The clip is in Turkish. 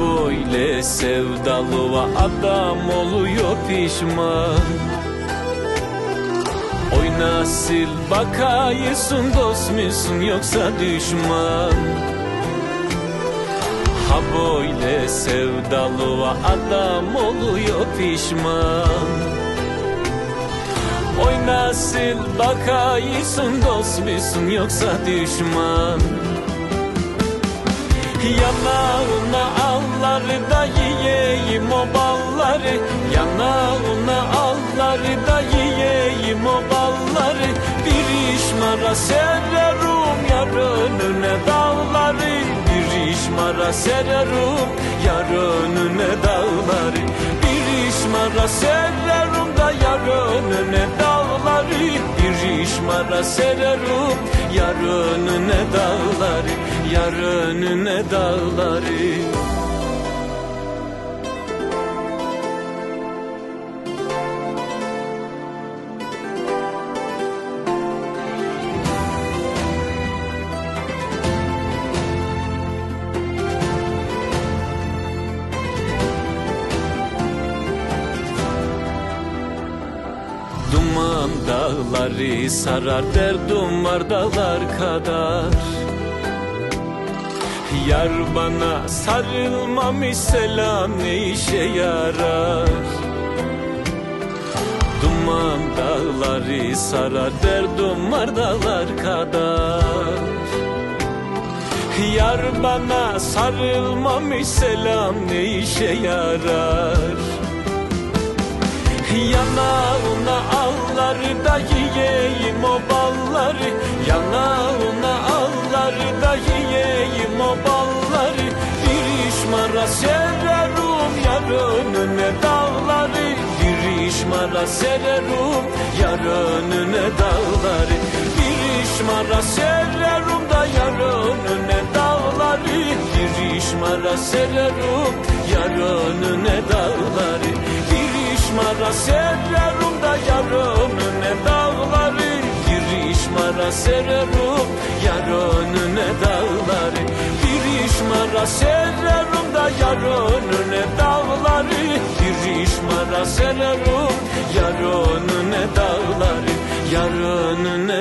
böyle sevdalıva adam oluyor pişman. Oy nasıl bakayısın dost musun yoksa düşman? Ha böyle sevdalıva adam oluyor pişman. Oy nasıl bakayısın dost musun yoksa düşman? Yanağına alları da yiyeyim o balları Yanağına alları da yiyeyim o balları. Bir işmara sererim yar önüne dağları Bir işmara sererim yar önüne dağları Bir işmara sererim da yar önüne dağları Bir işmara sererim yar önüne dağları Yar önüne dağları Duman dağları sarar derdim var dağlar kadar. Yar bana sarılmamış selam ne işe yarar? Duman dağları sarar derdim var dağlar kadar. Yar bana sarılmamış selam ne işe yarar? Yanağına alları da yiyeyim o balları Yanağına alları da yiyeyim o balları. Bir işmara sererim yar önüne dağları. Bir işmara sererim yar önüne dağları. Bir işmara sererim da yar önüne dağları. Bir işmara sererim yar önüne dağları. Bir işmara sererim işmara sererim yar önüne dağları. Bir işmara sererim da yar önüne dağları. Bir işmara sererim yar önüne dağları. Yar önüne